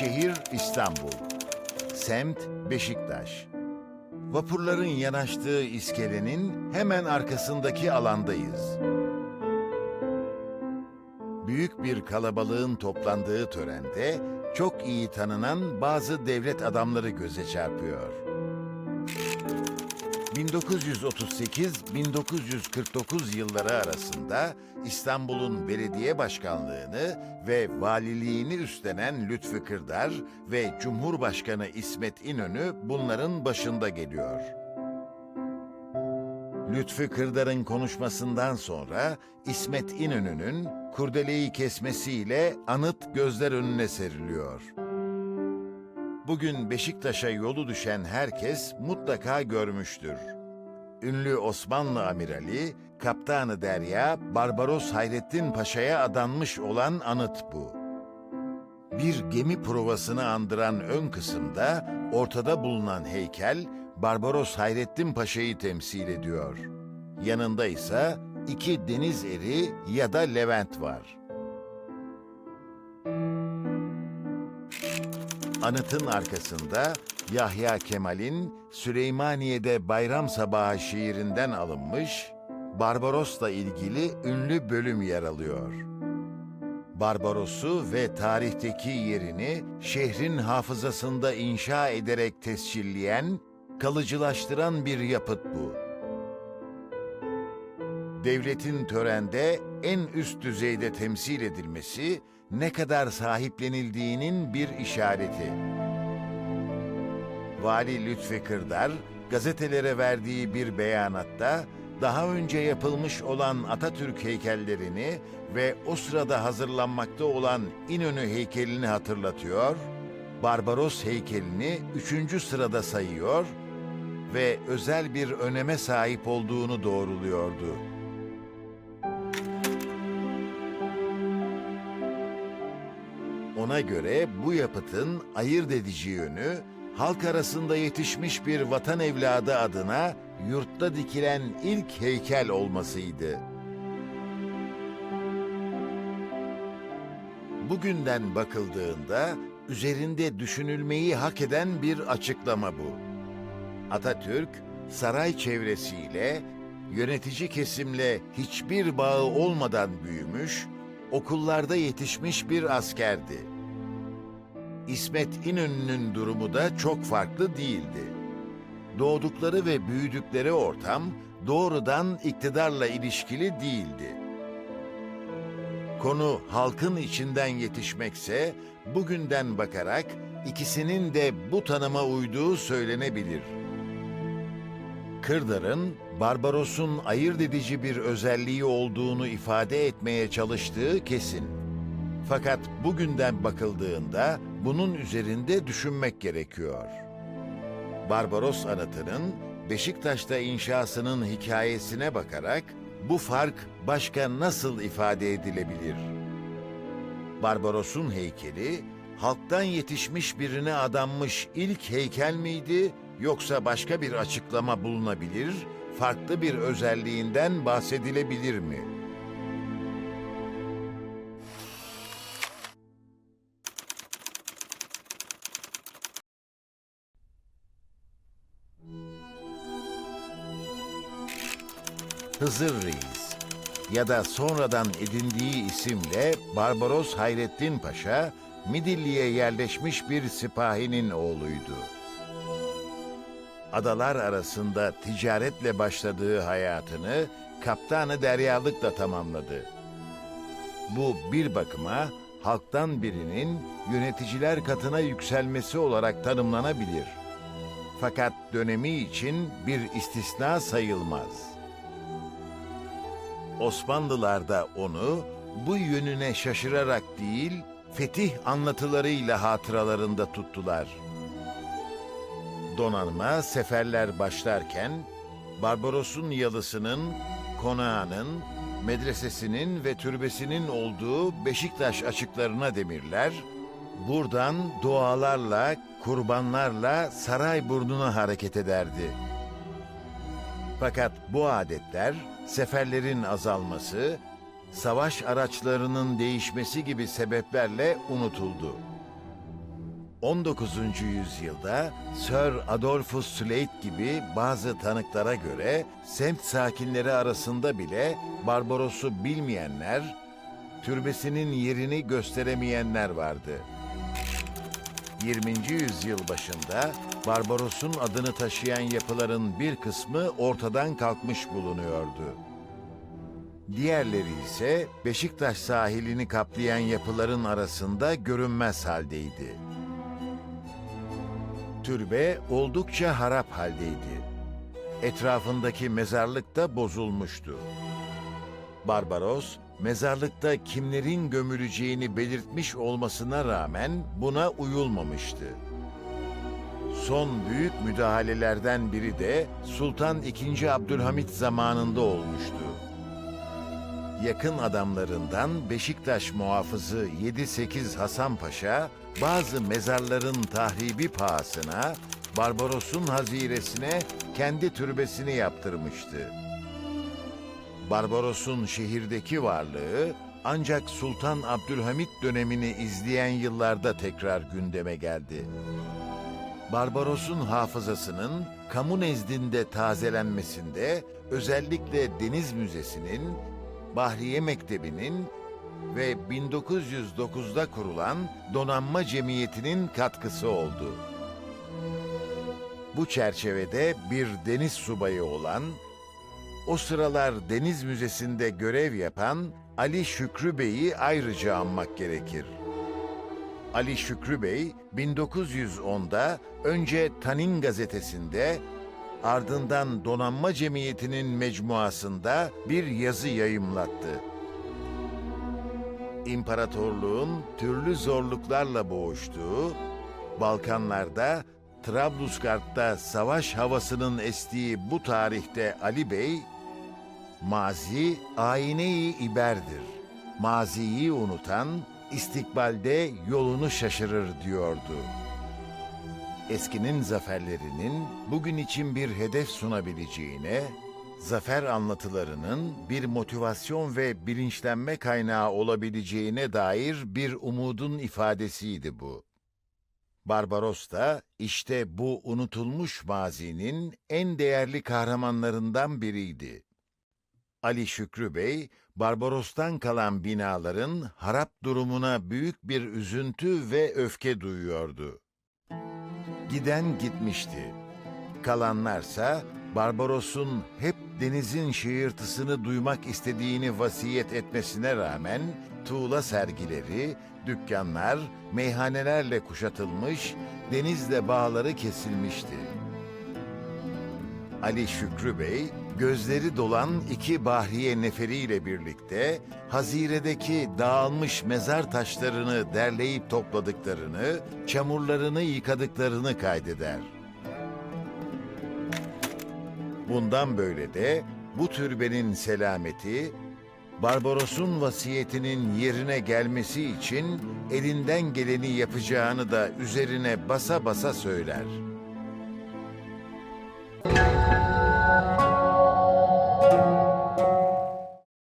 Şehir İstanbul. Semt Beşiktaş. Vapurların yanaştığı iskelenin hemen arkasındaki alandayız. Büyük bir kalabalığın toplandığı törende çok iyi tanınan bazı devlet adamları göze çarpıyor. 1938-1949 yılları arasında İstanbul'un belediye başkanlığını ve valiliğini üstlenen Lütfü Kırdar ve Cumhurbaşkanı İsmet İnönü bunların başında geliyor. Lütfü Kırdar'ın konuşmasından sonra İsmet İnönü'nün kurdeleyi kesmesiyle anıt gözler önüne seriliyor. Bugün Beşiktaş'a yolu düşen herkes mutlaka görmüştür. Ünlü Osmanlı amirali, Kaptanı Derya, Barbaros Hayrettin Paşa'ya adanmış olan anıt bu. Bir gemi provasını andıran ön kısımda ortada bulunan heykel, Barbaros Hayrettin Paşa'yı temsil ediyor. Yanında ise iki deniz eri ya da Levent var. Anıtın arkasında Yahya Kemal'in Süleymaniye'de Bayram Sabahı şiirinden alınmış Barbaros'la ilgili ünlü bölüm yer alıyor. Barbaros'u ve tarihteki yerini şehrin hafızasında inşa ederek tescilleyen, kalıcılaştıran bir yapıt bu. Devletin törende en üst düzeyde temsil edilmesi, ne kadar sahiplenildiğinin bir işareti. Vali Lütfi Kırdar, gazetelere verdiği bir beyanatta, daha önce yapılmış olan Atatürk heykellerini ve o sırada hazırlanmakta olan İnönü heykelini hatırlatıyor, Barbaros heykelini üçüncü sırada sayıyor ve özel bir öneme sahip olduğunu doğruluyordu. Ona göre bu yapıtın ayırt edici yönü, halk arasında yetişmiş bir vatan evladı adına yurtta dikilen ilk heykel olmasıydı. Bugünden bakıldığında üzerinde düşünülmeyi hak eden bir açıklama bu. Atatürk, saray çevresiyle, yönetici kesimle hiçbir bağı olmadan büyümüş, okullarda yetişmiş bir askerdi. İsmet İnönü'nün durumu da çok farklı değildi. Doğdukları ve büyüdükleri ortam doğrudan iktidarla ilişkili değildi. Konu halkın içinden yetişmekse bugünden bakarak ikisinin de bu tanıma uyduğu söylenebilir. Kırdar'ın Barbaros'un ayırt edici bir özelliği olduğunu ifade etmeye çalıştığı kesin. Fakat bugünden bakıldığında bunun üzerinde düşünmek gerekiyor. Barbaros anıtının Beşiktaş'ta inşasının hikayesine bakarak bu fark başka nasıl ifade edilebilir? Barbaros'un heykeli halktan yetişmiş birine adanmış ilk heykel miydi yoksa başka bir açıklama bulunabilir, farklı bir özelliğinden bahsedilebilir mi? Hızır Reis ya da sonradan edindiği isimle Barbaros Hayrettin Paşa, Midilli'ye yerleşmiş bir sipahinin oğluydu. Adalar arasında ticaretle başladığı hayatını kaptanı deryalıkla tamamladı. Bu bir bakıma halktan birinin yöneticiler katına yükselmesi olarak tanımlanabilir. Fakat dönemi için bir istisna sayılmaz. Osmanlılar da onu bu yönüne şaşırarak değil, fetih anlatılarıyla hatıralarında tuttular. Donanma seferler başlarken Barbaros'un yalısının, konağının, medresesinin ve türbesinin olduğu Beşiktaş açıklarına demirler, buradan dualarla, kurbanlarla saray burnuna hareket ederdi. Fakat bu adetler seferlerin azalması, savaş araçlarının değişmesi gibi sebeplerle unutuldu. 19. yüzyılda Sir Adolphus Slade gibi bazı tanıklara göre semt sakinleri arasında bile Barbaros'u bilmeyenler, türbesinin yerini gösteremeyenler vardı. 20. yüzyıl başında Barbaros'un adını taşıyan yapıların bir kısmı ortadan kalkmış bulunuyordu. Diğerleri ise Beşiktaş sahilini kaplayan yapıların arasında görünmez haldeydi. Türbe oldukça harap haldeydi. Etrafındaki mezarlık da bozulmuştu. Barbaros, mezarlıkta kimlerin gömüleceğini belirtmiş olmasına rağmen buna uyulmamıştı. Son büyük müdahalelerden biri de Sultan II. Abdülhamit zamanında olmuştu. Yakın adamlarından Beşiktaş muhafızı 7-8 Hasan Paşa, bazı mezarların tahribi pahasına Barbaros'un haziresine kendi türbesini yaptırmıştı. Barbaros'un şehirdeki varlığı ancak Sultan Abdülhamit dönemini izleyen yıllarda tekrar gündeme geldi. Barbaros'un hafızasının kamu nezdinde tazelenmesinde özellikle Deniz Müzesi'nin, Bahriye Mektebi'nin ve 1909'da kurulan Donanma Cemiyeti'nin katkısı oldu. Bu çerçevede bir deniz subayı olan, o sıralar Deniz Müzesi'nde görev yapan Ali Şükrü Bey'i ayrıca anmak gerekir. Ali Şükrü Bey 1910'da önce Tanin gazetesinde ardından Donanma Cemiyeti'nin mecmuasında bir yazı yayımlattı. İmparatorluğun türlü zorluklarla boğuştuğu, Balkanlarda, Trablusgarp'ta savaş havasının estiği bu tarihte Ali Bey, Mazi ayine-i iberdir. Maziyi unutan istikbalde yolunu şaşırır diyordu. Eskinin zaferlerinin bugün için bir hedef sunabileceğine, zafer anlatılarının bir motivasyon ve bilinçlenme kaynağı olabileceğine dair bir umudun ifadesiydi bu. Barbaros da işte bu unutulmuş mazinin en değerli kahramanlarından biriydi. Ali Şükrü Bey, Barbaros'tan kalan binaların harap durumuna büyük bir üzüntü ve öfke duyuyordu. Giden gitmişti. Kalanlarsa Barbaros'un hep denizin şiirtısını duymak istediğini vasiyet etmesine rağmen tuğla sergileri, dükkanlar, meyhanelerle kuşatılmış, denizle bağları kesilmişti. Ali Şükrü Bey, gözleri dolan iki bahriye neferiyle birlikte haziredeki dağılmış mezar taşlarını derleyip topladıklarını, çamurlarını yıkadıklarını kaydeder. Bundan böyle de bu türbenin selameti, Barbaros'un vasiyetinin yerine gelmesi için elinden geleni yapacağını da üzerine basa basa söyler.